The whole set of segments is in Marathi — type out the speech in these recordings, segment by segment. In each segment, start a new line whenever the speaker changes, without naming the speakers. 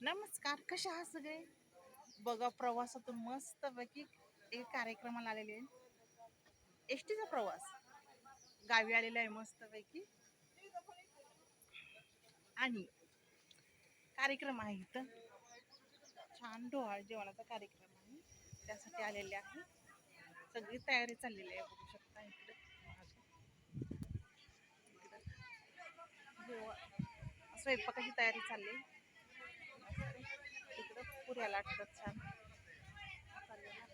नमस्कार कशा आहात सगळे? बघा प्रवासातून मस्त पैकी एक कार्यक्रमाला आलेले आहे. एस टीचा प्रवास. गावी आलेला आहे मस्त पैकी. आणि कार्यक्रम आहे इथं. छान डोहाळ जेवणाचा कार्यक्रम आहे. त्यासाठी आलेले आहे. सगळी तयारी चाललेली आहे बघू शकता इकडे. स्वयंपाकाची तयारी चालली आहे. इकडं पुऱ्या लागतात छान. चाललेलं आहे.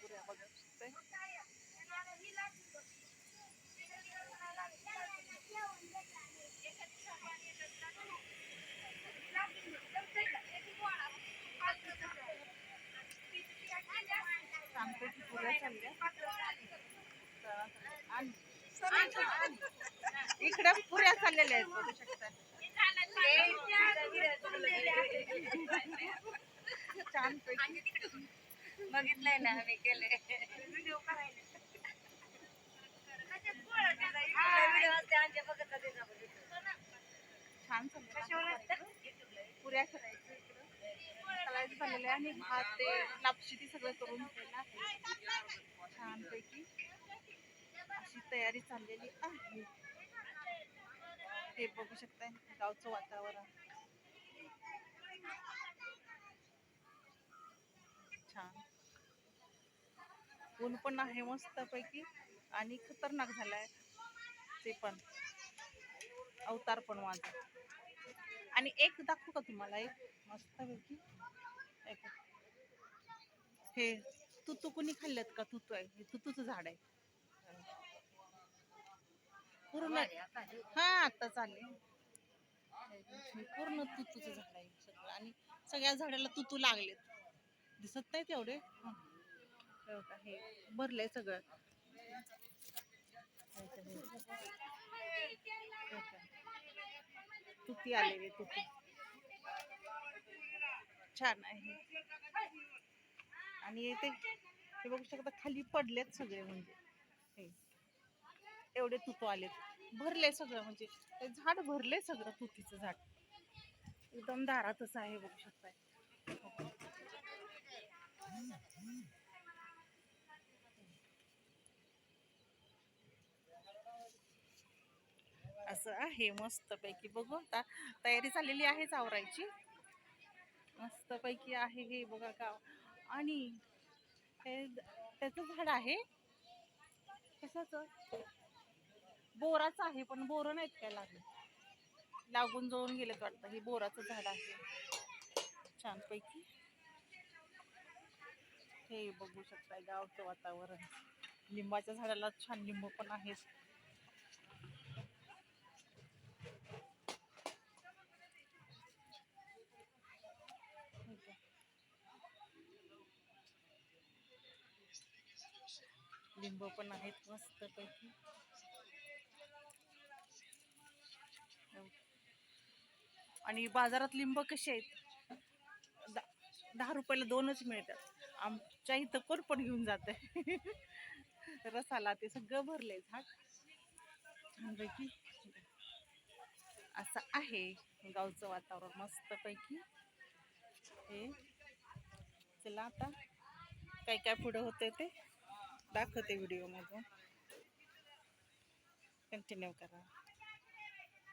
पुऱ्या बघू पुऱ्या चालल्या. आणि. इकडं पुऱ्या चाललेल्या आहेत बघू शकता.
बघितलंय ना मी केले व्हिडिओ
छान चाललं पुऱ्या करायचं करायचं आहे आणि भात ते लापशी सगळं करून छानपैकी. अशी तयारी चाललेली आहे. ते बघू शकताय गावचं वातावरण. छान. ऊन पण आहे मस्तपैकी आणि खतरनाक झालाय ते पण. अवतार पण माझा. आणि एक दाखवू का तुम्हाला एक? मस्तपैकी. पैकी हे तुतू कुणी खाल्लेत का? तुतू आहे हे तुतूचं झाड आहे. पूर्ण हा आता चालले पूर्ण तुतूचं झाड आहे सगळं. आणि सगळ्या झाडाला तुतू लागलेत. दिसत नाही तेवढे हं. भरलंय सगळं. तुती आलेली तुती. छान आहे. आणि ते बघू शकता खाली पडलेत सगळे म्हणजे. हे. एवढे तुतू आलेत. भरले सगळं म्हणजे ते झाड भरले सगळं तुतीचं झाड. एकदम दारातच आहे बघू शकताय. असं आहे मस्तपैकी. बघू आता तयारी झालेली आहे चावरायची. मस्तपैकी आहे हे बघा गाव. आणि त्याचं झाड आहे. कशाचं? बोराचं आहे पण बोरं नाहीत काय लागले. लागून जळून गेलेत वाटतं. हे बोराचं झाड आहे. छानपैकी. हे बघू शकताय गावचं वातावरण. लिंबाच्या झाडाला छान लिंब पण आहेत. आहे. लिंब पण आहेत मस्त पैकी आणि बाजारात लिंब कसे आहेत? दा- दहा रुपयाला दोनच मिळतात. आमच्या इथं कोण पण घेऊन जाते रसाला ते सगळं भरलंय. झाड छानपैकी. असं आहे गावचं वातावरण मस्त पैकी हे. चला आता. काय काय पुढं होते ते? दाखवते व्हिडिओमधून कंटिन्यू करा.